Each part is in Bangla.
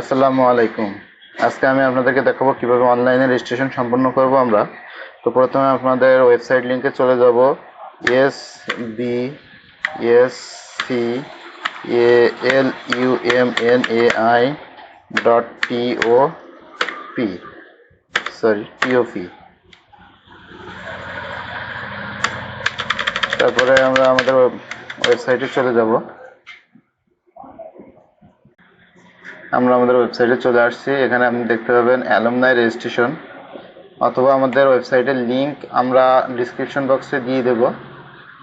আসসালামু আলাইকুম। আজকে আমি আপনাদেরকে দেখাবো কীভাবে অনলাইনে রেজিস্ট্রেশন সম্পন্ন করব আমরা। তো প্রথমে আপনাদের ওয়েবসাইট লিংকে চলে যাব। S B S C L U M N A I dot O P sorry TOP তারপরে আমরা আমাদের ওয়েবসাইটে চলে যাব। আমরা আমাদের ওয়েবসাইটে চলে আসছি। এখানে আপনি দেখতে পাবেন অ্যালুমনাই রেজিস্ট্রেশন অথবা আমাদের ওয়েবসাইটের লিংক আমরা ডিসক্রিপশন বক্সে দিয়ে দেব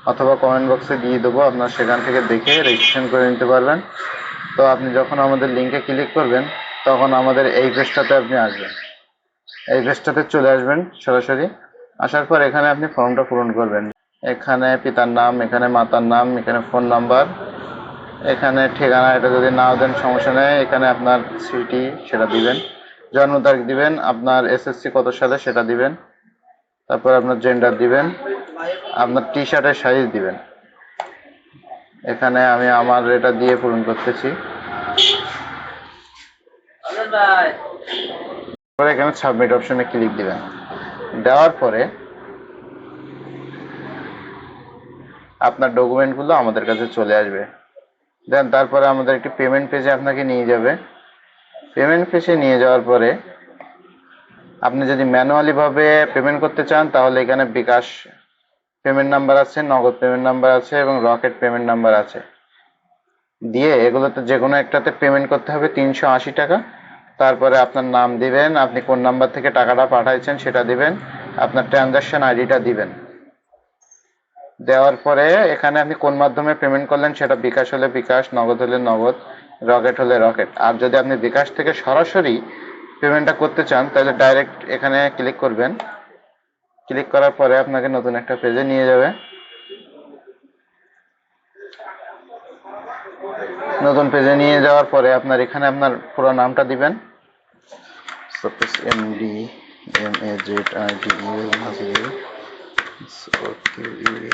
অথবা কমেন্ট বক্সে দিয়ে দেবো। আপনার সেখান থেকে দেখে রেজিস্ট্রেশন করে নিতে পারবেন। তো আপনি যখন আমাদের লিঙ্কে ক্লিক করবেন, তখন আমাদের এই পেজটাতে আপনি আসবেন। এই পেজটাতে চলে আসবেন সরাসরি। আসার পর এখানে আপনি ফর্মটা পূরণ করবেন। এখানে পিতার নাম, এখানে মাতার নাম, এখানে ফোন নাম্বার এখানে ঠিকানা এটা যদি নাও দেন, সমস্যা নেই। এখানে আপনার সিটি, সেটা দিবেন। জন্ম তারিখ দিবেন, আপনার এসএসসি কত সালে সেটা দিবেন। তারপর আপনার জেন্ডার দিবেন, আপনার টি শার্টের সাইজ দিবেন। এখানে আমি আমার এটা দিয়ে পূরণ করতেছি। তারপরে এখানে সাবমিট অপশনে ক্লিক দিবেন। দেওয়ার পরে আপনার ডকুমেন্টগুলো আমাদের কাছে চলে আসবে। দেন, তারপরে আমাদের একটি পেমেন্ট পেজে আপনাকে নিয়ে যাবে। পেমেন্ট পেজে নিয়ে যাওয়ার পরে আপনি যদি ম্যানুয়ালি ভাবে পেমেন্ট করতে চান, তাহলে এখানে বিকাশ পেমেন্ট নাম্বার আছে, নগদ পেমেন্ট নাম্বার আছে এবং রকেট পেমেন্ট নাম্বার আছে। দিয়ে এগুলোতে যে কোনো একটাতে পেমেন্ট করতে হবে তিনশো আশি টাকা। তারপরে আপনার নাম দিবেন, আপনি কোন নাম্বার থেকে টাকাটা পাঠাইছেন সেটা দিবেন, আপনার ট্রানজাকশন আইডিটা দিবেন। দেওয়ার পরে এখানে আপনি কোন মাধ্যমে পেমেন্ট করলেন সেটা বিকাশ হলে বিকাশ, নগদ হলে নগদ, রকেট হলে রকেট। আর যদি আপনি বিকাশ থেকে সরাসরি পেমেন্টটা করতে চান, তাহলে ডাইরেক্ট এখানে ক্লিক করবেন। ক্লিক করার পরে আপনাকে নতুন একটা পেজে নিয়ে যাবে। নতুন পেজে নিয়ে যাওয়ার পরে আপনার এখানে আপনার পুরো নামটা দিবেন। Suppose M D M A Z I U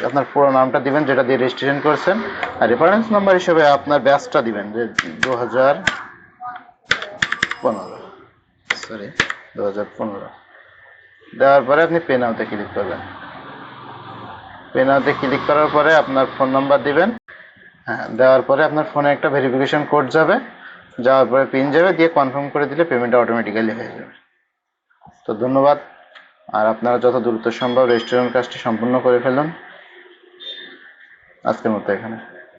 আপনার পুরো নামটা দিবেন যেটা দিয়ে রেজিস্ট্রেশন করছেন। আর রেফারেন্স নাম্বার হিসেবে আপনার ব্যাচটা দিবেন যে দু হাজার পনেরো। সরি দু হাজার পনেরো। দেওয়ার পরে আপনি পেন আউটে ক্লিক করবেন। পেন আউটে ক্লিক করার পরে আপনার ফোন নাম্বার দিবেন। হ্যাঁ দেওয়ার পরে আপনার ফোনে একটা ভেরিফিকেশন কোড যাবে। যাওয়ার পরে পিন যাবে দিয়ে কনফার্ম করে দিলে পেমেন্টটা অটোমেটিক্যালি হয়ে যাবে। তো ধন্যবাদ। আর আপনারা যত দ্রুত সম্ভব রেস্টুরেন্ট কাজটি সম্পূর্ণ করে ফেলুন। আজকের মতো এখানে।